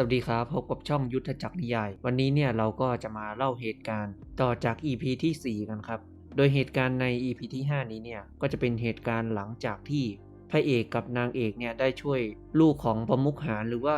สวัสดีครับ พบกับช่องยุทธจักรนิยาย วันนี้เนี่ยเราก็จะมาเล่าเหตุการณ์ต่อจาก EP ที่ 4 กันครับ โดยเหตุการณ์ใน EP ที่ 5 นี้เนี่ยก็จะเป็นเหตุการณ์หลังจากที่พระเอกกับนางเอกเนี่ยได้ช่วยลูกของประมุขหารหรือว่า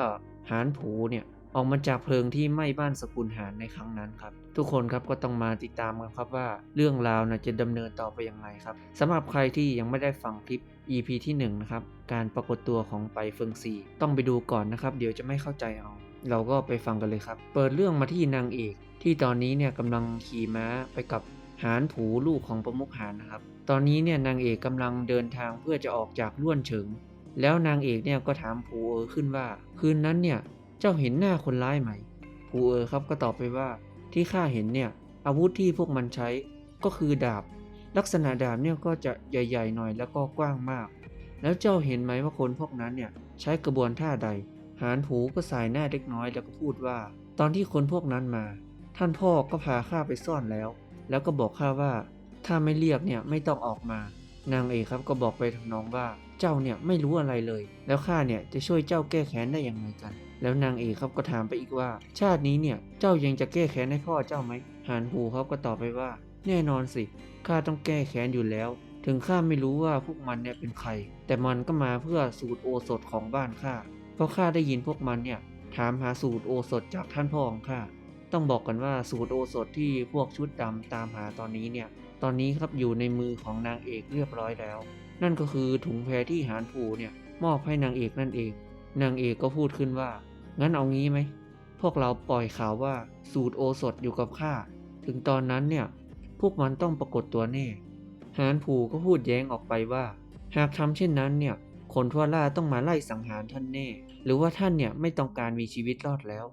หารผูเนี่ยออกมาจากเพลิงที่ไหม้บ้านสกุลหารในครั้งนั้นครับ ทุกคนครับก็ต้องมาติดตามกันครับว่าเรื่องราวนะจะดำเนินต่อไปยังไงครับสำหรับใครที่ยังไม่ได้ฟังคลิป EP ที่1นะครับการปรากฏตัวของไปเฟิงซีต้องไปดูก่อนนะครับ เดี๋ยวจะไม่เข้าใจเอา เราก็ไปฟังกันเลยครับ เปิดเรื่องมาที่นางเอก ที่ตอนนี้เนี่ยกำลังขี่ม้าไปกับหานผูลูกของประมุขหานนะครับ ตอนนี้เนี่ยนางเอกกำลังเดินทางเพื่อจะออกจากล้วนเฉิง แล้วนางเอกเนี่ยก็ถามผูเออขึ้นว่า คืนนั้นเนี่ยเจ้าเห็นหน้าคนร้ายไหมผูเออครับก็ตอบไปว่าที่ข้าเห็นเนี่ยอาวุธที่พวกมันใช้ก็คือดาบ ลักษณะดาบเนี่ยก็จะใหญ่ ๆ หน่อยแล้วก็กว้างมาก แล้วเจ้าเห็นไหมว่าคนพวกนั้นเนี่ยใช้กระบวนท่าใด หานผูก็สายหน้าเล็กน้อยแล้วก็พูดว่า ตอนที่คนพวกนั้นมา ท่านพ่อก็พาข้าไปซ่อนแล้ว แล้วก็บอกข้าว่า ถ้าไม่เรียกเนี่ยไม่ต้องออกมา นางเอกครับก็บอกไปทำนองว่า เจ้าเนี่ยไม่รู้อะไรเลย แล้วข้าเนี่ยจะช่วยเจ้าแก้แค้นได้อยังไงกัน แล้วนางเอกครับก็ถามไปอีกว่า ชาตินี้เนี่ยเจ้ายังจะแก้แค้นให้พ่อเจ้าไหมหานผูครับก็ตอบไปว่า แน่นอนสิ ข้าต้องแก้แค้นอยู่แล้ว ถึงข้าไม่รู้ว่าพวกมันเนี่ยเป็นใคร แต่มันก็มาเพื่อสูตรโอสถของบ้านข้า เพราะข้าได้ยินพวกมันเนี่ยถามหาสูตรโอสถจากท่านพ่อของข้า ต้องบอกกันว่าสูตรโอสถที่พวกชุดดำตามหาตอนนี้เนี่ย ตอนนี้ครับอยู่ในมือของนางเอกเรียบร้อยแล้ว นั่นก็คือถุงแพรที่หานผูเนี่ยมอบให้นางเอกนั่นเอง นางเอกก็พูดขึ้นว่า งั้นเอางี้ไหม พวกเราปล่อยข่าวว่าสูตรโอสถอยู่กับข้า ถึงตอนนั้นเนี่ย พวกมันต้องปรากฏตัวแน่หานผูก็พูดแย้งออกไปว่า หากทำเช่นนั้นเนี่ย คนทั่วล่าต้องมาไล่สังหารท่านแน่ หรือว่าท่านเนี่ยไม่ต้องการมีชีวิตรอดแล้ว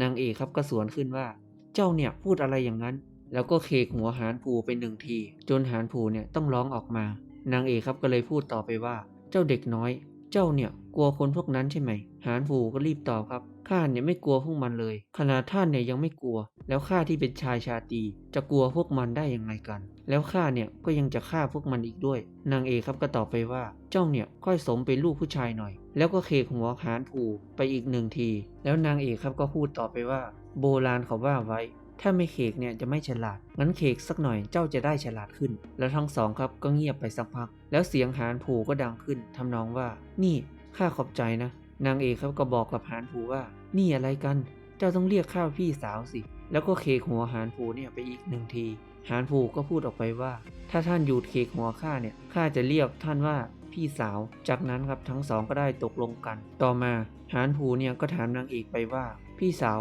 นางเอกครับก็สวนขึ้นว่า เจ้าเนี่ยพูดอะไรอย่างนั้น แล้วก็เคกหัวหานผูไปหนึ่งที จนหานผูเนี่ยต้องร้องออกมา นางเอกครับก็เลยพูดต่อไปว่า เจ้าเด็กน้อย เจ้าเนี่ยกลัวคนพวกนั้นใช่ไหม หานผูก็รีบตอบครับข้าเนี่ยไม่กลัวพวกมันเลย ขนาดท่านเนี่ยยังไม่กลัว แล้วข้าที่เป็นชายชาตีจะกลัวพวกมันได้ยังไงกัน แล้วข้าเนี่ยก็ยังจะฆ่าพวกมันอีกด้วย นางเอกครับก็ตอบไปว่า เจ้าเนี่ยค่อยสมเป็นลูกผู้ชายหน่อย แล้วก็เคหัวหานผูไปอีกหนึ่งที แล้วนางเอกครับก็พูดต่อไปว่า โบราณเขาว่าไว้ ถ้าไม่เคกเนี่ยจะไม่ฉลาด งั้นเคกสักหน่อยเจ้าจะได้ฉลาดขึ้น แล้วทั้งสองครับก็เงียบไปสักพัก แล้วเสียงหานผูก็ดังขึ้นทำนองว่า นี่ข้าขอบใจนะ นางเอกครับก็บอกกับหานผูว่า นี่อะไรกัน เจ้าต้องเรียกข้าพี่สาวสิ แล้วก็เคกหัวหานผูเนี่ยไปอีกหนึ่งที หานผูก็พูดออกไปว่า ถ้าท่านหยุดเคกหัวข้าเนี่ยข้าจะเรียกท่านว่าพี่สาว จากนั้นครับทั้งสองก็ได้ตกลงกัน ต่อมาหานผูเนี่ยก็ถามนางเอกไปว่า พี่สาว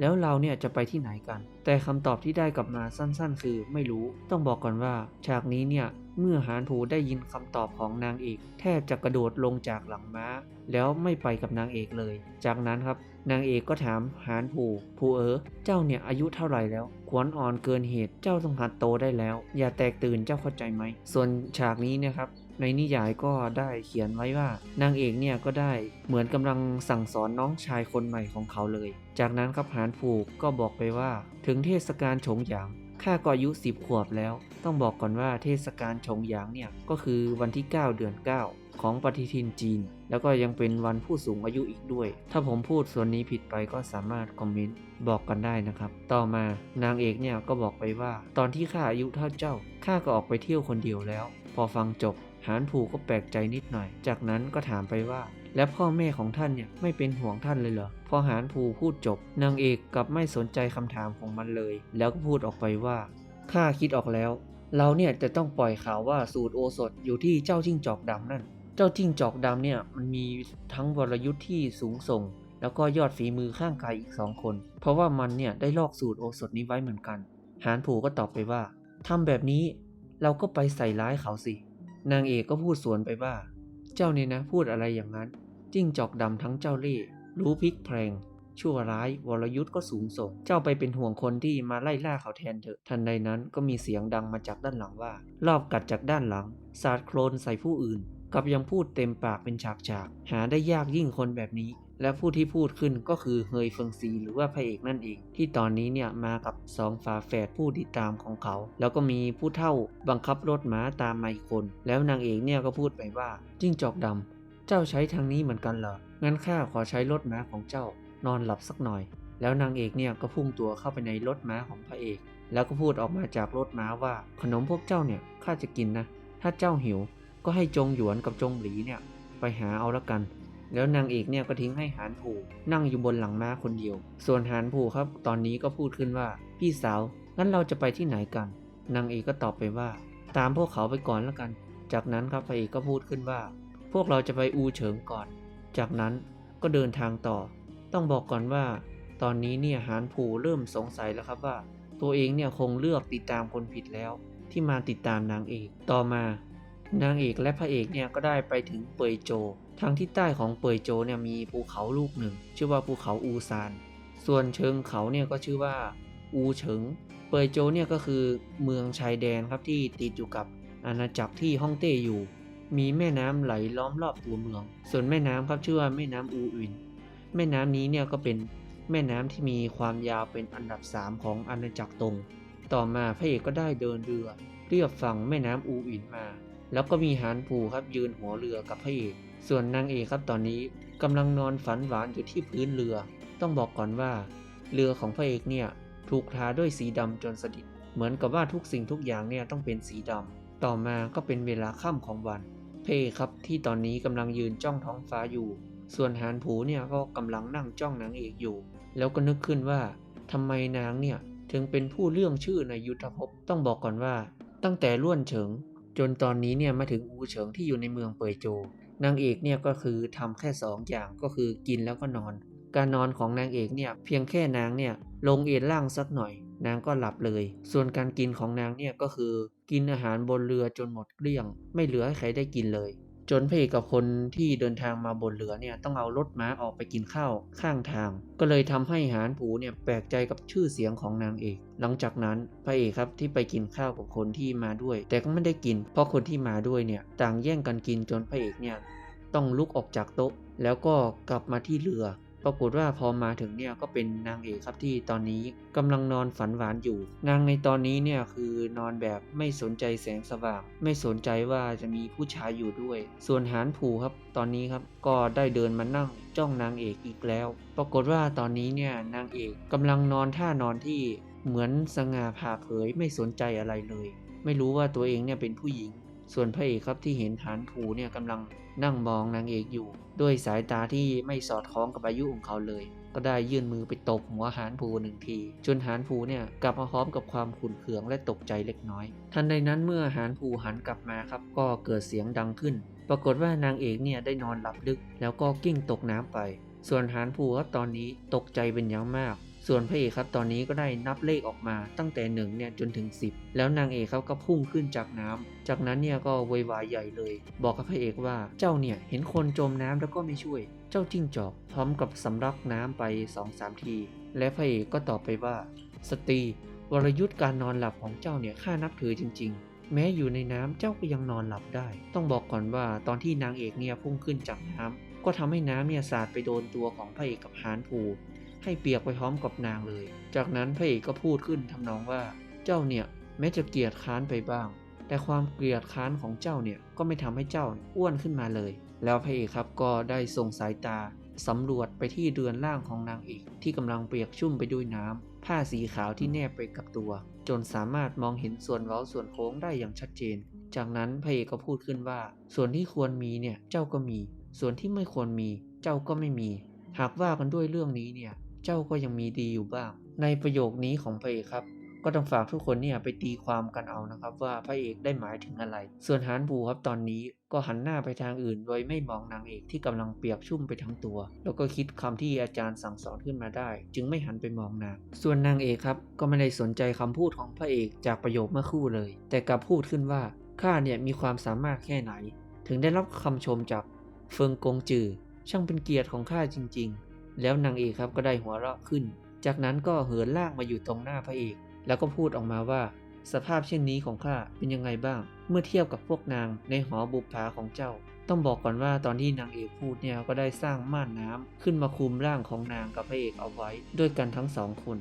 แล้วเราเนี่ยจะไปที่ไหนกัน แต่คำตอบที่ได้กลับมาสั้นๆ คือไม่รู้ ต้องบอกก่อนว่า ฉากนี้เนี่ยเมื่อหานผูได้ยินคำตอบของนางเอก แทบจะกระโดดลงจากหลังม้า แล้วไม่ไปกับนางเอกเลย จากนั้นครับ นางเอกก็ถามหานผูผูเอ๋อเจ้าเนี่ยอายุเท่าไหร่แล้ว ขวัญอ่อนเกินเหตุเจ้าต้องหัดโตได้แล้ว อย่าแตกตื่นเจ้าเข้าใจไหม ส่วนฉากนี้เนี่ยครับในนิยายก็ได้เขียนไว้ว่านางเอกเนี่ยก็ได้เหมือนกำลังสั่งสอนน้องชายคนใหม่ของเขาเลย จากนั้นครับหานผูกก็บอกไปว่า ถึงเทศกาลฉงหยางข้าก็อายุสิบขวบแล้ว ต้องบอกก่อนว่าเทศกาลฉงหยางเนี่ย ก็คือวันที่ 9 เดือน 9 ของปฏิทินจีน แล้วก็ยังเป็นวันผู้สูงอายุอีกด้วย ถ้าผมพูดส่วนนี้ผิดไปก็สามารถคอมเมนต์บอกกันได้นะครับ ต่อมานางเอกเนี่ยก็บอกไปว่า ตอนที่ข้าอายุเท่าเจ้าข้าก็ออกไปเที่ยวคนเดียวแล้ว พอฟังจบหานผูก็แปลกใจนิดหน่อย จากนั้นก็ถามไปว่า แล้วพ่อแม่ของท่านเนี่ยไม่เป็นห่วงท่านเลยเหรอ พอหานผูพูดจบ นางเอกกลับไม่สนใจคำถามของมันเลย แล้วก็พูดออกไปว่า ข้าคิดออกแล้ว เราเนี่ยจะต้องปล่อยข่าวว่าสูตรโอสถอยู่ที่เจ้าจิ้งจอกดำนั่น เจ้าจิ้งจอกดำเนี่ยมันมีทั้งวรยุทธ์ที่สูงส่ง แล้วก็ยอดฝีมือข้างกายอีกสองคน เพราะว่ามันเนี่ยได้ลอกสูตรโอสถนี้ไว้เหมือนกัน หานผูก็ตอบไปว่าทำแบบนี้เราก็ไปใส่ร้ายเขาสิ นางเอกก็พูดสวนไปว่า เจ้าเนี่ยนะพูดอะไรอย่างนั้น จิ้งจอกดำทั้งเจ้าเล่ห์รู้พลิกแพลงชั่วร้ายวรยุทธ์ก็สูงส่ง เจ้าไปเป็นห่วงคนที่มาไล่ล่าเขาแทนเถอะ ทันใดนั้นก็มีเสียงดังมาจากด้านหลังว่า รอบกัดจากด้านหลัง สาดโคลนใส่ผู้อื่น กับยังพูดเต็มปากเป็นฉากๆ หาได้ยากยิ่งคนแบบนี้ และผู้ที่พูดขึ้นก็คือเฮยเฟิงซีหรือว่าพระเอกนั่นเอง ที่ตอนนี้เนี่ยมากับสองฝาแฝดผู้ติดตามของเขา แล้วก็มีผู้เท่าบังคับรถม้าตามมาอีกคน แล้วนางเอกเนี่ยก็พูดไปว่าจิ้งจอกดำเจ้าใช้ทางนี้เหมือนกันเหรองั้นข้าขอใช้รถม้าของเจ้านอนหลับสักหน่อย แล้วนางเอกเนี่ยก็พุ่งตัวเข้าไปในรถม้าของพระเอก แล้วก็พูดออกมาจากรถม้าว่าขนมพวกเจ้าเนี่ยข้าจะกินนะ ถ้าเจ้าหิว ก็ให้จงหยวนกับจงหลีเนี่ยไปหาเอาละกัน แล้วนางเอกเนี่ยก็ทิ้งให้หานผูนั่งอยู่บนหลังม้าคนเดียว ส่วนหานผูครับ ตอนนี้ก็พูดขึ้นว่า พี่สาวงั้นเราจะไปที่ไหนกัน นางเอกก็ตอบไปว่า ตามพวกเขาไปก่อนละกัน จากนั้นครับพระเอกก็พูดขึ้นว่า พวกเราจะไปอูเฉิงก่อน จากนั้นก็เดินทางต่อ ต้องบอกก่อนว่า ตอนนี้เนี่ยหานผูเริ่มสงสัยแล้วครับว่า ตัวเองเนี่ยคงเลือกติดตามคนผิดแล้ว ที่มาติดตามนางเอก ต่อมา นางเอกและพระเอกเนี่ยก็ได้ไปถึงเปยโจ ทางที่ใต้ของเปยโจเนี่ยมีภูเขาลูกหนึ่ง ชื่อว่าภูเขาอูซาน ส่วนเชิงเขาเนี่ยก็ชื่อว่าอูเฉิง เปยโจเนี่ยก็คือเมืองชายแดนครับที่ติดอยู่กับอาณาจักรที่ฮ่องเต้อยู่ มีแม่น้ำไหลล้อมรอบตัวเมือง ส่วนแม่น้ำครับชื่อว่าแม่น้ำอูอิน แม่น้ำนี้เนี่ยก็เป็นแม่น้ำที่มีความยาวเป็นอันดับ 3 ของอาณาจักรตง ต่อมาพระเอกก็ได้เดินเรือเรียบฝั่งแม่น้ำอูอินมา แล้วก็มีหานผูครับยืนหัวเรือกับพระเอก ส่วนนางเอกครับตอนนี้กำลังนอนฝันหวานอยู่ที่พื้นเรือ ต้องบอกก่อนว่า เรือของพระเอกเนี่ยถูกทาด้วยสีดำจนสนิทเหมือนกับว่าทุกสิ่งทุกอย่างเนี่ยต้องเป็นสีดำต่อมาก็เป็นเวลาค่ำของวันพเอกครับที่ตอนนี้กำลังยืนจ้องท้องฟ้าอยู่ ส่วนหานผูเนี่ยก็กำลังนั่งจ้องนางเอกอยู่ แล้วก็นึกขึ้นว่าทำไมนางเนี่ยถึงเป็นผู้เรื่องชื่อในยุทธภพต้องบอกก่อนว่า ตั้งแต่ล้วนเฉิง จนตอนนี้เนี่ยมาถึงอูเฉิงที่อยู่ในเมืองเปยโจ นางเอกเนี่ยก็คือทำแค่สองอย่างก็คือกินแล้วก็นอน การนอนของนางเอกเนี่ยเพียงแค่นางเนี่ยลงเอนล่างสักหน่อย นางก็หลับเลย ส่วนการกินของนางเนี่ยก็คือ กินอาหารบนเรือจนหมดเกลี้ยง ไม่เหลือให้ใครได้กินเลย จนพระเอกกับคนที่เดินทางมาบนเรือเนี่ยต้องเอารถม้าออกไปกินข้าวข้างทาง ก็เลยทำให้หานผูเนี่ยแปลกใจกับชื่อเสียงของนางเอก หลังจากนั้นพระเอกครับที่ไปกินข้าวกับคนที่มาด้วย แต่ก็ไม่ได้กิน เพราะคนที่มาด้วยเนี่ยต่างแย่งกันกินจนพระเอกเนี่ยต้องลุกออกจากโต๊ะ แล้วก็กลับมาที่เรือ ปรากฏว่าพอมาถึงเนี่ยก็เป็นนางเอกครับที่ตอนนี้กำลังนอนฝันหวานอยู่ นางในตอนนี้เนี่ยคือนอนแบบไม่สนใจแสงสว่าง ไม่สนใจว่าจะมีผู้ชายอยู่ด้วย ส่วนหานผูครับตอนนี้ครับก็ได้เดินมานั่งจ้องนางเอกอีกแล้ว ปรากฏว่าตอนนี้เนี่ยนางเอกกำลังนอนท่านอนที่เหมือนสง่าผ่าเผยไม่สนใจอะไรเลย ไม่รู้ว่าตัวเองเนี่ยเป็นผู้หญิง ส่วนพระเอกครับที่เห็นหานผูเนี่ยกำลังนั่งมองนางเอกอยู่ ด้วยสายตาที่ไม่สอดคล้องกับอายุของเขาเลย ก็ได้ยื่นมือไปตบหัวหานผูหนึ่งที จนหานผูเนี่ยกลับมาพร้อมกับความขุ่นเคืองและตกใจเล็กน้อย ทันใดนั้นเมื่อหานผูหันกลับมาครับ ก็เกิดเสียงดังขึ้น ปรากฏว่านางเอกเนี่ยได้นอนหลับลึก แล้วก็กิ้งตกน้ำไป ส่วนหานผูครับตอนนี้ตกใจเป็นอย่างมาก ส่วนพระเอกครับตอนนี้ก็ได้นับเลขออกมาตั้งแต่หนึ่งเนี่ยจนถึง 10 แล้วนางเอกเขาก็พุ่งขึ้นจากน้ำจากนั้นเนี่ยก็โวยวายใหญ่เลย บอกกับพระเอกว่าเจ้าเนี่ยเห็นคนจมน้ำแล้วก็ไม่ช่วย เจ้าจิ้งจอกพร้อมกับสำลักน้ำไป2อสามที และพระเอกก็ตอบไปว่า สตรีวรยุทธ์การนอนหลับของเจ้าเนี่ยข้านับถือจริง ๆ แม้อยู่ในน้ำเจ้าก็ยังนอนหลับได้ ต้องบอกก่อนว่าตอนที่นางเอกเนี่ยพุ่งขึ้นจากน้ำก็ทำให้น้ำเนี่ยสาดไปโดนตัวของพระเอกกับหานผู ให้เปียกไปพร้อมกับนางเลย จากนั้นพระเอกก็พูดขึ้นทำนองว่า เจ้าเนี่ยแม้จะเกลียดค้านไปบ้าง แต่ความเกลียดค้านของเจ้าเนี่ยก็ไม่ทำให้เจ้าอ้วนขึ้นมาเลย แล้วพระเอกครับก็ได้ส่งสายตาสำรวจไปที่เรือนร่างของนางเอกที่กำลังเปียกชุ่มไปด้วยน้ำผ้าสีขาวที่แนบไปกับตัว จนสามารถมองเห็นส่วนเว้าส่วนโค้งได้อย่างชัดเจน จากนั้นพระเอกก็พูดขึ้นว่า ส่วนที่ควรมีเนี่ยเจ้าก็มี ส่วนที่ไม่ควรมีเจ้าก็ไม่มี หากว่ากันด้วยเรื่องนี้เนี่ย เจ้าก็ยังมีดีอยู่บ้าง ในประโยคนี้ของพระเอกครับ ก็ต้องฝากทุกคนเนี่ยไปตีความกันเอานะครับ ว่าพระเอกได้หมายถึงอะไร ส่วนฮานบูครับตอนนี้ก็หันหน้าไปทางอื่น โดยไม่มองนางเอกที่กำลังเปียกชุ่มไปทั้งตัว แล้วก็คิดคำที่อาจารย์สั่งสอนขึ้นมาได้ จึงไม่หันไปมองนาง ส่วนนางเอกครับก็ไม่ได้สนใจคำพูดของพระเอกจากประโยคเมื่อครู่เลย แต่กลับพูดขึ้นว่าข้าเนี่ยมีความสามารถแค่ไหน ถึงได้รับคำชมจากเฟิงกงจือช่างเป็นเกียรติของข้าจริง ๆ แล้วนางเอกครับก็ได้หัวเราะขึ้น จากนั้นก็เหินล่างมาอยู่ตรงหน้าพระเอก แล้วก็พูดออกมาว่า สภาพเช่นนี้ของข้าเป็นยังไงบ้าง เมื่อเทียบกับพวกนางในหอบุปผาของเจ้า ต้องบอกก่อนว่าตอนที่นางเอกพูดเนี่ยก็ได้สร้างม่านน้ำขึ้นมาคุมร่างของนางกับพระเอกเอาไว้ด้วยกันทั้งสองคน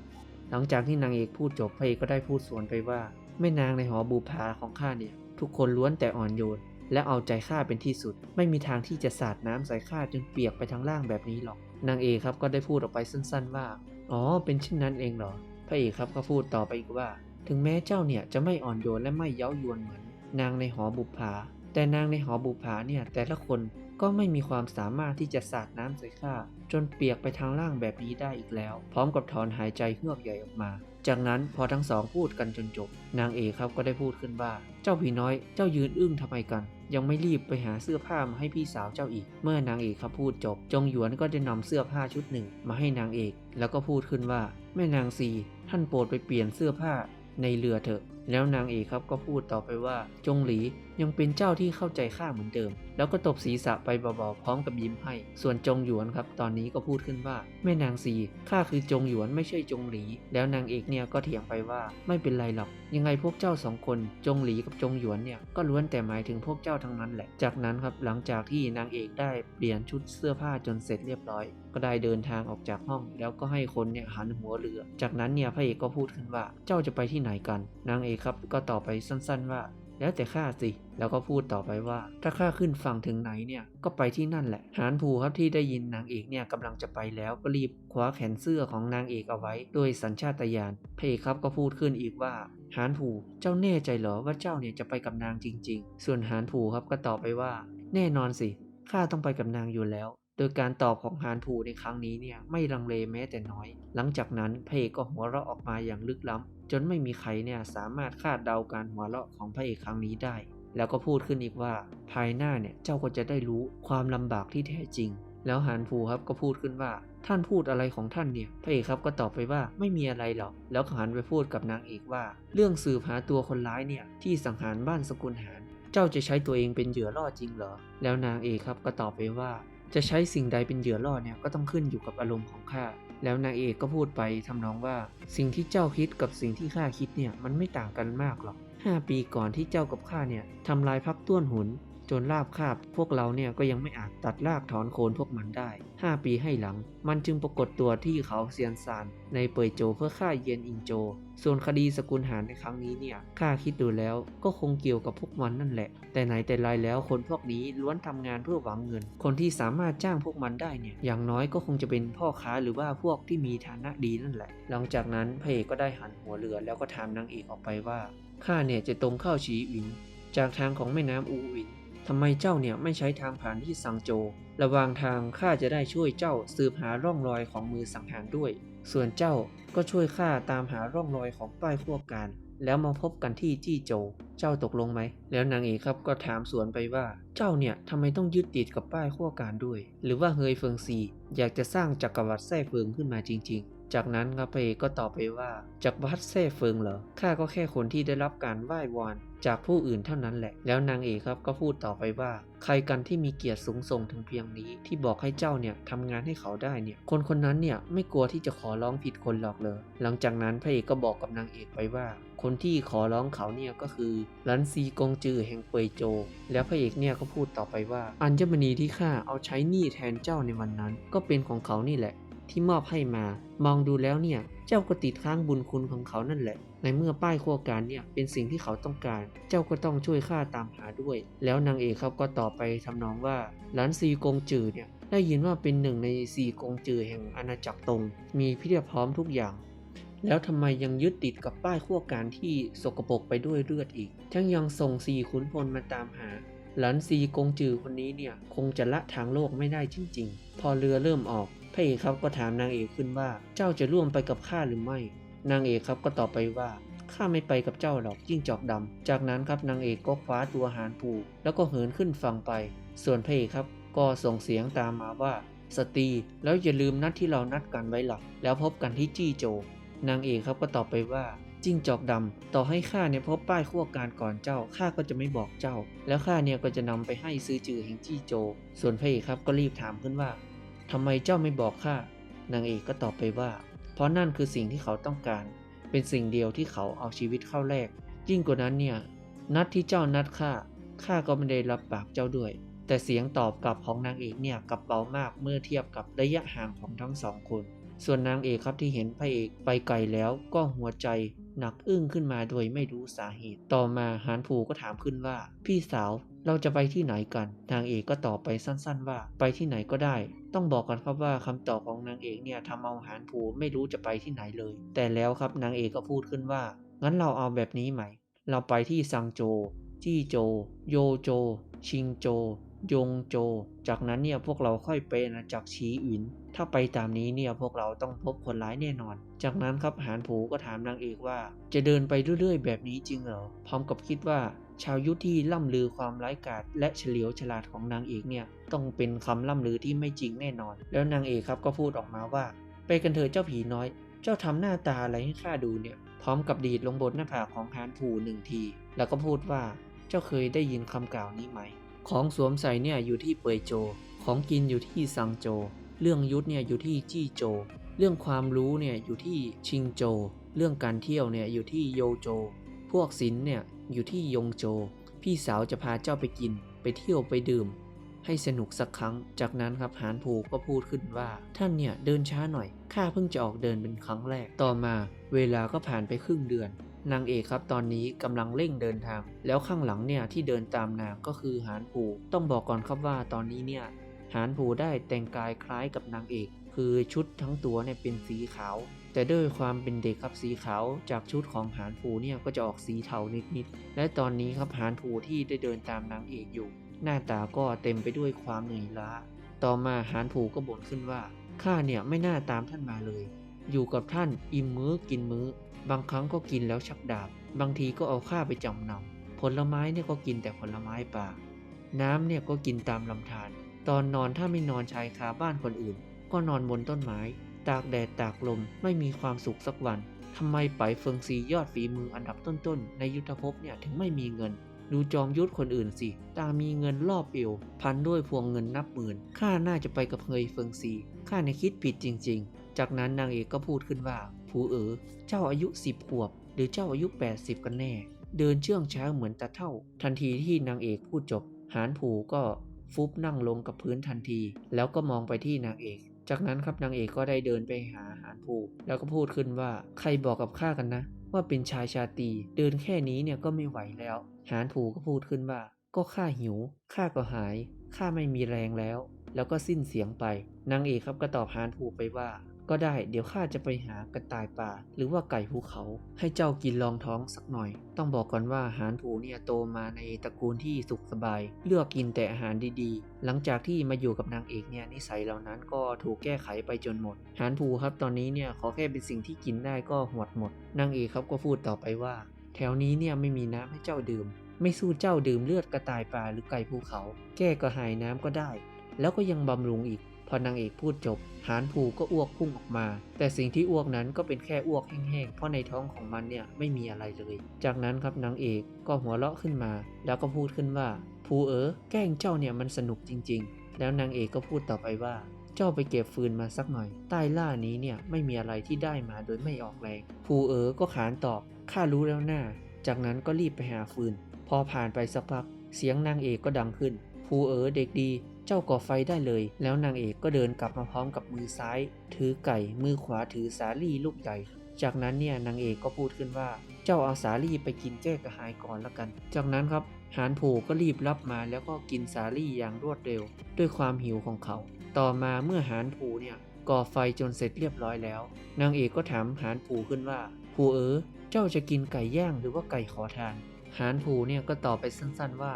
หลังจากที่นางเอกพูดจบพระเอกก็ได้พูดสวนไปว่าแม่นางในหอบุปผาของข้าเนี่ย ทุกคนล้วนแต่อ่อนโยนและเอาใจข้าเป็นที่สุด ไม่มีทางที่จะสาดน้ำใส่ข้าจนเปียกไปทั้งล่างแบบนี้หรอก นางเอกครับก็ได้พูดออกไปสั้น ๆ ว่า อ๋อ เป็นเช่นนั้นเองเหรอ พระเอกครับก็พูดต่อไปอีกว่า ถึงแม้เจ้าเนี่ยจะไม่อ่อนโยนและไม่เย้ายวนเหมือน นางในหอบุปผาแต่นางในหอบุปผาเนี่ยแต่ละคนก็ไม่มีความสามารถที่จะสาดน้ำใส่ข้าจนเปียกไปทางล่างแบบนี้ได้อีกแล้ว พร้อมกับถอนหายใจเฮือกใหญ่ออกมา จากนั้นพอทั้งสองพูดกันจนจบ นางเอกครับก็ได้พูดขึ้นว่า เจ้าผีน้อยเจ้ายืนอึ้งทำไมกัน ยังไม่รีบไปหาเสื้อผ้ามาให้พี่สาวเจ้าอีก เมื่อนางเอกเขาพูดจบ จงหยวนก็ได้นำเสื้อผ้าชุดหนึ่ง มาให้นางเอก แล้วก็พูดขึ้นว่า แม่นางซีท่านโปรดไปเปลี่ยนเสื้อผ้าในเรือเถอะแล้วนางเอกครับก็พูดต่อไปว่า จงหลียังเป็นเจ้าที่เข้าใจข้าเหมือนเดิม แล้วก็ตบศีรษะไปเบาๆพร้อมกับยิ้มให้ ส่วนจงหยวนครับ ตอนนี้ก็พูดขึ้นว่า แม่นางซีข้าคือจงหยวนไม่ใช่จงหลี แล้วนางเอกเนี่ยก็เถียงไปว่าไม่เป็นไรหรอก ยังไงพวกเจ้าสองคนจงหลีกับจงหยวนเนี่ยก็ล้วนแต่หมายถึงพวกเจ้าทั้งนั้นแหละ จากนั้นครับหลังจากที่นางเอกได้เปลี่ยนชุดเสื้อผ้าจนเสร็จเรียบร้อย ก็ได้เดินทางออกจากห้อง แล้วก็ให้คนเนี่ยหันหัวเรือ จากนั้นเนี่ยพระเอกก็พูดขึ้นว่าเจ้าจะไปที่ไหนกัน นางเอกครับ ก็ตอบไปสั้นๆว่า แล้วแต่ข้าสิ แล้วก็พูดต่อไปว่า ถ้าข้าขึ้นฝั่งถึงไหนเนี่ยก็ไปที่นั่นแหละ หานภูครับที่ได้ยินนางเอกเนี่ยกำลังจะไปแล้วก็รีบคว้าแขนเสื้อของนางเอกเอาไว้ด้วยสัญชาตญาณพระเอกครับก็พูดขึ้นอีกว่าหานภูเจ้าแน่ใจเหรอว่าเจ้าเนี่ยจะไปกับนางจริง ๆ ส่วนหานภูครับก็ตอบไปว่า แน่นอนสิข้าต้องไปกับนางอยู่แล้ว โดยการตอบของฮานภูในครั้งนี้เนี่ยไม่ลังเลแม้แต่น้อย หลังจากนั้นพเอกก็หัวเราะออกมาอย่างลึกล้ำ จนไม่มีใครเนี่ยสามารถคาดเดาการหัวเราะของพระเอกครั้งนี้ได้ แล้วก็พูดขึ้นอีกว่า ภายหน้าเนี่ยเจ้าก็จะได้รู้ความลำบากที่แท้จริง แล้วฮานภูครับก็พูดขึ้นว่า ท่านพูดอะไรของท่านเนี่ย พระเอกครับก็ตอบไปว่าไม่มีอะไรหรอก แล้วก็หันไปพูดกับนางเอกว่า เรื่องสืบหาตัวคนร้ายเนี่ยที่สังหารบ้านสกุลหารเจ้าจะใช้ตัวเองเป็นเหยื่อล่อจริงเหรอ แล้วนางเอกครับก็ตอบไปว่า จะใช้สิ่งใดเป็นเหยื่อล่อเนี่ยก็ต้องขึ้นอยู่กับอารมณ์ของข้า แล้วนางเอกก็พูดไปทำนองว่า สิ่งที่เจ้าคิดกับสิ่งที่ข้าคิดเนี่ยมันไม่ต่างกันมากหรอก 5 ปีก่อนที่เจ้ากับข้าเนี่ยทำลายพักต้วนหุน จนลาบคาบ พวกเราเนี่ยก็ยังไม่อาจตัดรากถอนโคนพวกมันได้ 5 ปีให้หลัง มันจึงปรากฏตัวที่เขาเซียนซาน ในเปยโจเพื่อฆ่าเยนอิงโจ ส่วนคดีสกุลหารในครั้งนี้เนี่ยข้าคิดดูแล้วก็คงเกี่ยวกับพวกมันนั่นแหละ แต่ไหนแต่ไรแล้วคนพวกนี้ล้วนทำงานเพื่อหวังเงิน คนที่สามารถจ้างพวกมันได้เนี่ยอย่างน้อยก็คงจะเป็นพ่อค้าหรือว่าพวกที่มีฐานะดีนั่นแหละ หลังจากนั้นพระเอกก็ได้หันหัวเรือแล้วก็ถามนางเอกออกไปว่าข้าเนี่ยจะตรงเข้าฉีอิน จากทางของแม่น้ำอูอิน ทำไมเจ้าเนี่ยไม่ใช้ทางผ่านที่ซังโจ ระหว่างทางข้าจะได้ช่วยเจ้าสืบหาร่องรอยของมือสังหารด้วย ส่วนเจ้าก็ช่วยข้าตามหาร่องรอยของป้ายพวกการ แล้วมาพบกันที่จี้โจ เจ้าตกลงไหม แล้วนางเอกครับก็ถามสวนไปว่า เจ้าเนี่ยทำไมต้องยึดติดกับป้ายขั้วการด้วย หรือว่าเฮยเฟิงซีอยากจะสร้างจักรวรรดิแท้เฟิงขึ้นมาจริง ๆ จากนั้นครับพระเอกก็ตอบไปว่าจักรวรรดิแท้เฟิงเหรอข้าก็แค่คนที่ได้รับการไหว้วานจากผู้อื่นเท่านั้นแหละ แล้วนางเอกครับก็พูดต่อไปว่า ใครกันที่มีเกียรติสูงส่งถึงเพียงนี้ ที่บอกให้เจ้าเนี่ยทำงานให้เขาได้เนี่ย คนคนนั้นเนี่ยไม่กลัวที่จะขอร้องผิดคนหรอกเลย หลังจากนั้นพระเอกก็บอกกับนางเอกไปว่า คนที่ขอร้องเขาเนี่ยก็คือลันซีกงจือแห่งเปยโจ แล้วพระเอกเนี่ยก็พูดต่อไปว่า อัญมณีที่ข้าเอาใช้หนี้แทนเจ้าในวันนั้น ก็เป็นของเขานี่แหละ ที่มอบให้มา มองดูแล้วเนี่ย เจ้าก็ติดค้างบุญคุณของเขานั่นแหละ ในเมื่อป้ายขั้วการเนี่ยเป็นสิ่งที่เขาต้องการ เจ้าก็ต้องช่วยข้าตามหาด้วย แล้วนางเอกเขาก็ต่อไปทำนองว่าหลานซีกงจือเนี่ยได้ยินว่าเป็นหนึ่งในสี่กงจือแห่งอาณาจักรตง มีเพียบพร้อมทุกอย่างแล้วทำไมยังยึดติดกับป้ายขั้วการที่สกปรกไปด้วยเลือดอีก ทั้งยังส่งสี่ขุนพลมาตามหา หลานซีกงจือคนนี้เนี่ย คงจะละทางโลกไม่ได้จริง ๆ พอเรือเริ่มออก พระเอกครับก็ถามนางเอกขึ้นว่าเจ้าจะร่วมไปกับข้าหรือไม่ นางเอกครับก็ตอบไปว่าข้าไม่ไปกับเจ้าหรอกจิ้งจอกดำจากนั้นครับนางเอกก็คว้าตัวหานผูแล้วก็เหินขึ้นฝั่งไป ส่วนพระเอกครับก็ส่งเสียงตามมาว่า สตรีแล้วอย่าลืมนัดที่เรานัดกันไว้หลักแล้วพบกันที่จี้โจ นางเอกครับก็ตอบไปว่าจิ้งจอกดำต่อให้ข้าเนี่ยพบป้ายขั้วการก่อนเจ้าข้าก็จะไม่บอกเจ้า แล้วข้าเนี่ยก็จะนำไปให้ซื้อจือแห่งจี้โจ ส่วนพระเอกครับก็รีบถามขึ้นว่า ทำไมเจ้าไม่บอกข้านางเอกก็ตอบไปว่า เพราะนั่นคือสิ่งที่เขาต้องการ เป็นสิ่งเดียวที่เขาเอาชีวิตเข้าแลกยิ่งกว่านั้นเนี่ย นัดที่เจ้านัดข้าข้าก็ไม่ได้รับปากเจ้าด้วย แต่เสียงตอบกลับของนางเอกเนี่ยกลับเบามากเมื่อเทียบกับระยะห่างของทั้งสองคน ส่วนนางเอกครับที่เห็นพระเอกไปไกลแล้วก็หัวใจ หนักอึ้งขึ้นมาโดยไม่รู้สาเหตุ ต่อมาหานผูก็ถามขึ้นว่า พี่สาวเราจะไปที่ไหนกัน นางเอกก็ตอบไปสั้นๆว่า ไปที่ไหนก็ได้ ต้องบอกกันครับว่าคำตอบของนางเอกเนี่ยทำเอาหานผูไม่รู้จะไปที่ไหนเลย แต่แล้วครับนางเอกก็พูดขึ้นว่า งั้นเราเอาแบบนี้ไหม เราไปที่ซังโจ จี้โจ โยโจ ชิงโจ ยงโจ จากนั้นเนี่ยพวกเราค่อยไปอาณาจักรชีอิน ถ้าไปตามนี้เนี่ยพวกเราต้องพบคนร้ายแน่นอน จากนั้นครับหานผูก็ถามนางเอกว่า จะเดินไปเรื่อยๆ แบบนี้จริงเหรอ พร้อมกับคิดว่า ชาวยุทธที่ล่ำลือความร้ายกาจและเฉลียวฉลาดของนางเอกเนี่ยต้องเป็นคำล่ำลือที่ไม่จริงแน่นอน แล้วนางเอกครับก็พูดออกมาว่า ไปกันเถอะเจ้าผีน้อย เจ้าทำหน้าตาอะไรให้ข้าดูเนี่ย พร้อมกับดีดลงบนหน้าผากของฮานผูหนึ่งที แล้วก็พูดว่า เจ้าเคยได้ยินคำกล่าวนี้ไหม ของสวมใส่เนี่ยอยู่ที่เปยโจ ของกินอยู่ที่ซังโจ เรื่องยุทธเนี่ยอยู่ที่จี้โจ เรื่องความรู้เนี่ยอยู่ที่ชิงโจ เรื่องการเที่ยวเนี่ยอยู่ที่โยโจ พวกศิลป์เนี่ยอยู่ที่ยงโจ พี่สาวจะพาเจ้าไปกิน ไปเที่ยวไปดื่ม ให้สนุกสักครั้ง จากนั้นครับหานผูก็พูดขึ้นว่า ท่านเนี่ยเดินช้าหน่อย ข้าเพิ่งจะออกเดินเป็นครั้งแรก ต่อมา เวลาก็ผ่านไปครึ่งเดือน นางเอกครับตอนนี้กำลังเร่งเดินทาง แล้วข้างหลังเนี่ยที่เดินตามนางก็คือหานผูต้องบอกก่อนครับว่าตอนนี้เนี่ยหานผูได้แต่งกายคล้ายกับนางเอก คือชุดทั้งตัวเนี่ยเป็นสีขาว แต่ด้วยความเป็นเด็กครับสีขาวจากชุดของหานผูเนี่ยก็จะออกสีเทานิดๆและตอนนี้ครับหานผูที่ได้เดินตามนางเอกอยู่ หน้าตาก็เต็มไปด้วยความเหนื่อยล้า ต่อมาหานผูก็บ่นขึ้นว่าข้าเนี่ยไม่น่าตามท่านมาเลย อยู่กับท่านอิ่มมื้อกินมื้อ บางครั้งก็กินแล้วชักดาบ บางทีก็เอาข้าไปจำนำผลไม้เนี่ยก็กินแต่ผลไม้ป่า น้ำเนี่ยก็กินตามลำธารตอนนอนถ้าไม่นอนชายคาบ้านคนอื่น ก็นอนบนต้นไม้ ตากแดดตากลมไม่มีความสุขสักวันทำไมไปเฟิงซียอดฝีมืออันดับต้นๆ ในยุทธภพเนี่ยถึงไม่มีเงิน ดูจอมยุทธคนอื่นสิตามีเงินรอบเอว พันด้วยพวงเงินนับหมื่นข้าน่าจะไปกับเฮยเฟิงซีข้าในคิดผิดจริง ๆ จากนั้นนางเอกก็พูดขึ้นว่า ผูเอ๋อเจ้าอายุสิบขวบ หรือเจ้าอายุ 80 กันแน่ เดินเชื่องช้าเหมือนตาเท่า ทันทีที่นางเอกพูดจบ หานผูก็ฟุบนั่งลงกับพื้นทันที แล้วก็มองไปที่นางเอก จากนั้นครับนางเอกก็ได้เดินไปหาหานผูแล้วก็พูดขึ้นว่าใครบอกกับข้ากันนะ ว่าเป็นชายชาตรีเดินแค่นี้เนี่ยก็ไม่ไหวแล้ว หานผูก็พูดขึ้นว่า ก็ข้าหิวข้าก็หายข้าไม่มีแรงแล้ว แล้วก็สิ้นเสียงไป นางเอกครับก็ตอบหานผูไปว่า ก็ได้เดี๋ยวข้าจะไปหากระต่ายป่า หรือว่าไก่ภูเขา ให้เจ้ากินรองท้องสักหน่อย ต้องบอกก่อนว่าหานผูเนี่ยโตมาในตระกูลที่สุขสบาย เลือกกินแต่อาหารดีๆ หลังจากที่มาอยู่กับนางเอกเนี่ยนิสัยเหล่านั้นก็ถูกแก้ไขไปจนหมด หานผูครับตอนนี้เนี่ยขอแค่เป็นสิ่งที่กินได้ก็หวดหมดนางเอกครับก็พูดต่อไปว่า แถวนี้เนี่ยไม่มีน้ำให้เจ้าดื่ม ไม่สู้เจ้าดื่มเลือดกระต่ายป่าหรือไก่ภูเขา แก้กระหายน้ำก็ได้ แล้วก็ยังบำรุงอีก พอนางเอกพูดจบ หานผูก็อ้วกพุ่งออกมา แต่สิ่งที่อ้วกนั้นก็เป็นแค่อ้วกแห้งๆ เพราะในท้องของมันเนี่ยไม่มีอะไรเลย จากนั้นครับนางเอกก็หัวเราะขึ้นมา แล้วก็พูดขึ้นว่าผูเอ๋อแกล้งเจ้าเนี่ยมันสนุกจริง ๆ แล้วนางเอกก็พูดต่อไปว่าเจ้าไปเก็บฟืนมาสักหน่อย ใต้ล่านี้เนี่ยไม่มีอะไรที่ได้มาโดยไม่ออกแรงผูเอ๋อก็ขานตอบ ข้ารู้แล้วหน่าจากนั้นก็รีบไปหาฟืน พอผ่านไปสักพัก เสียงนางเอกก็ดังขึ้นผูเอ๋อเด็กดี เจ้าก่อไฟได้เลย แล้วนางเอกก็เดินกลับมาพร้อมกับมือซ้าย ถือไก่ มือขวาถือสาลี่ลูกใหญ่ จากนั้นเนี่ยนางเอกก็พูดขึ้นว่า เจ้าเอาสาลี่ไปกินแก้กระหายก่อนละกัน จากนั้นครับหานผูก็รีบรับมาแล้วก็กินสาลี่อย่างรวดเร็ว ด้วยความหิวของเขา ต่อมาเมื่อหานผูเนี่ยก่อไฟจนเสร็จเรียบร้อยแล้ว นางเอกก็ถามหานผูขึ้นว่าผูเอ๋อเจ้าจะกินไก่ย่างหรือว่าไก่ขอทาน หานผูเนี่ยก็ตอบไปสั้นๆว่า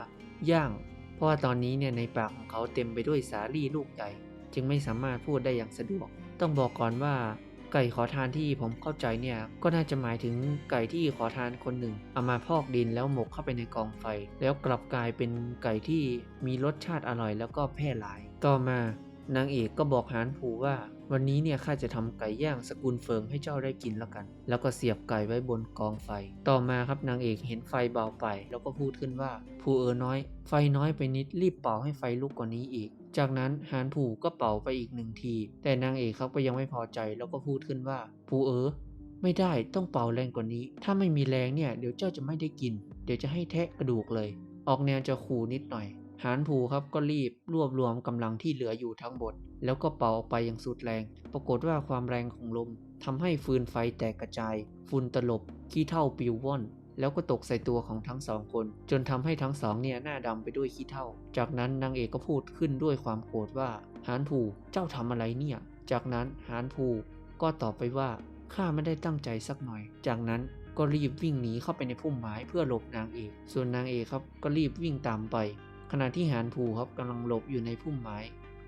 ย่าง เพราะว่าตอนนี้เนี่ยในปากของเขาเต็มไปด้วยสาลี่ลูกใหญ่ จึงไม่สามารถพูดได้อย่างสะดวก ต้องบอกก่อนว่าไก่ขอทานที่ผมเข้าใจเนี่ยก็น่าจะหมายถึงไก่ที่ขอทานคนหนึ่ง เอามาพอกดินแล้วหมกเข้าไปในกองไฟ แล้วกลับกลายเป็นไก่ที่มีรสชาติอร่อยแล้วก็แพร่หลาย ต่อมา นางเอกก็บอกหานผูว่า วันนี้เนี่ยข้าจะทำไก่ย่างสกุลเฟิงให้เจ้าได้กินแล้วกัน แล้วก็เสียบไก่ไว้บนกองไฟ ต่อมาครับนางเอกเห็นไฟเบาไป แล้วก็พูดขึ้นว่าผูเออน้อย ไฟน้อยไปนิดรีบเป่าให้ไฟลุกกว่านี้อีก จากนั้นหานผูก็เป่าไปอีกหนึ่งที แต่นางเอกเขาก็ยังไม่พอใจ แล้วก็พูดขึ้นว่าผูเออไม่ได้ต้องเป่าแรงกว่านี้ ถ้าไม่มีแรงเนี่ยเดี๋ยวเจ้าจะไม่ได้กิน เดี๋ยวจะให้แทะกระดูกเลย ออกแนวจะขู่นิดหน่อย หานผูครับก็รีบรวบรวมกำลังที่เหลืออยู่ทั้งหมด แล้วก็เป่าออกไปอย่างสุดแรง ปรากฏว่าความแรงของลมทำให้ฟืนไฟแตกกระจาย ฝุ่นตลบ ขี้เถ้าปลิวว่อน แล้วก็ตกใส่ตัวของทั้งสองคน จนทำให้ทั้งสองเนี่ยหน้าดำไปด้วยขี้เถ้าจากนั้นนางเอกก็พูดขึ้นด้วยความโกรธว่าหานผูเจ้าทำอะไรเนี่ย จากนั้นหานผูก็ตอบไปว่าข้าไม่ได้ตั้งใจสักหน่อย จากนั้นก็รีบวิ่งหนีเข้าไปในพุ่มไม้เพื่อหลบนางเอก ส่วนนางเอกครับก็รีบวิ่งตามไป ขณะที่หานผูครับกำลังหลบอยู่ในพุ่มไม้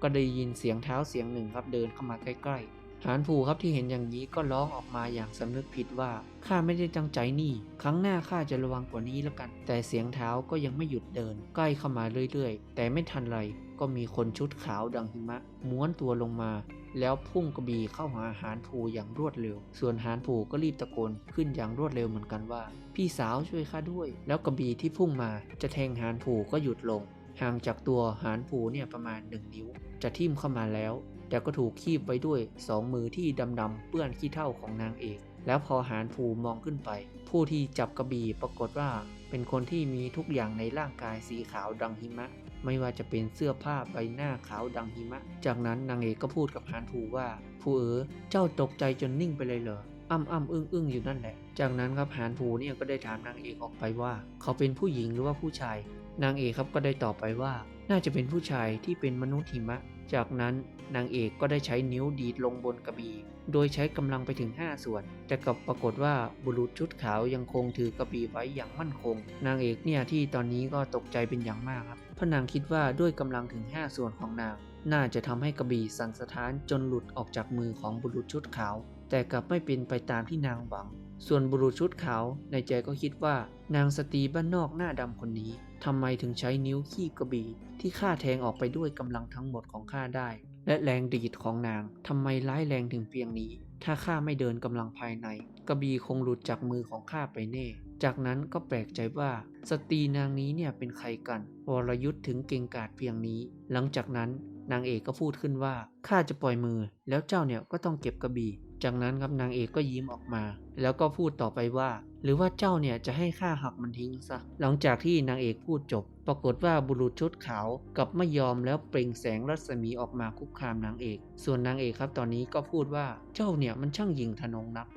ก็ได้ยินเสียงเท้าเสียงหนึ่งครับเดินเข้ามาใกล้ๆ หานผูครับที่เห็นอย่างนี้ก็ร้องออกมาอย่างสำนึกผิดว่าข้าไม่ได้ตั้งใจนี่ ครั้งหน้าข้าจะระวังกว่านี้แล้วกัน แต่เสียงเท้าก็ยังไม่หยุดเดิน ใกล้เข้ามาเรื่อยๆ แต่ไม่ทันไรก็มีคนชุดขาวดังหิมะ ม้วนตัวลงมา แล้วพุ่งกระบี่เข้าหาหานผูอย่างรวดเร็ว ส่วนหานผูก็รีบตะโกนขึ้นอย่างรวดเร็วเหมือนกันว่า พี่สาวช่วยข้าด้วย แล้วกระบี่ที่พุ่งมาจะแทงหานผูก็หยุดลงห่างจากตัวหานผูเนี่ยประมาณ1นิ้ว จะทิ่มเข้ามาแล้ว แต่ก็ถูกคีบไว้ด้วยสองมือที่ดำๆเปื้อนขี้เท่าของนางเอก แล้วพอหานผูมองขึ้นไป ผู้ที่จับกระบี่ปรากฏว่าเป็นคนที่มีทุกอย่างในร่างกายสีขาวดังหิมะ ไม่ว่าจะเป็นเสื้อผ้าใบหน้าขาวดังหิมะ จากนั้นนางเอกก็พูดกับหานผูว่า ผู้เอ๋อเจ้าตกใจจนนิ่งไปเลยเหรออ้ำอ้ำอึ้งอึ้งอยู่นั่นแหละ จากนั้นครับหานผูเนี่ยก็ได้ถามนางเอกออกไปว่า เขาเป็นผู้หญิงหรือว่าผู้ชาย นางเอกครับก็ได้ตอบไปว่า น่าจะเป็นผู้ชายที่เป็นมนุษย์หิมะ จากนั้นนางเอกก็ได้ใช้นิ้วดีดลงบนกระบี่ โดยใช้กำลังไปถึง 5 ส่วน แต่กลับปรากฏว่าบุรุษชุดขาวยังคงถือกระบี่ไว้อย่างมั่นคง นางเอกเนี่ยที่ตอนนี้ก็ตกใจเป็นอย่างมากครับ เพราะนางคิดว่าด้วยกำลังถึง 5 ส่วนของนาง น่าจะทำให้กระบี่สั่นสะท้านจนหลุดออกจากมือของบุรุษชุดขาว แต่กลับไม่เป็นไปตามที่นางหวัง ส่วนบุรุษชุดขาวในใจก็คิดว่านางสตรีบ้านนอกหน้าดำคนนี้ ทำไมถึงใช้นิ้วคีบกระบี่ที่ข้าแทงออกไปด้วยกำลังทั้งหมดของข้าได้ และแรงดีดของนางทำไมร้ายแรงถึงเพียงนี้ ถ้าข้าไม่เดินกำลังภายใน กระบี่คงหลุดจากมือของข้าไปแน่ จากนั้นก็แปลกใจว่าสตรีนางนี้เนี่ยเป็นใครกันวรยุทธ์ถึงเก่งกาจเพียงนี้ หลังจากนั้นนางเอกก็พูดขึ้นว่าข้าจะปล่อยมือ แล้วเจ้าเนี่ยก็ต้องเก็บกระบี่ จากนั้นครับนางเอกก็ยิ้มออกมา แล้วก็พูดต่อไปว่า หรือว่าเจ้าเนี่ยจะให้ข้าหักมันทิ้งซะหลังจากที่นางเอกพูดจบ ปรากฏว่าบุรุษชุดขาวกลับไม่ยอมแล้วเปล่งแสงรัศมีออกมาคุกคามนางเอก ส่วนนางเอกครับตอนนี้ก็พูดว่าเจ้าเนี่ยมันช่างหยิ่งทนงนัก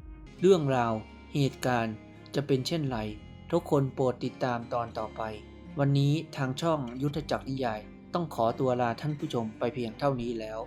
เรื่องราว เหตุการณ์จะเป็นเช่นไร ทุกคนโปรดติดตามตอนต่อไป วันนี้ทางช่องยุทธจักรนิยาย ต้องขอตัวลาท่านผู้ชมไปเพียงเท่านี้แล้ว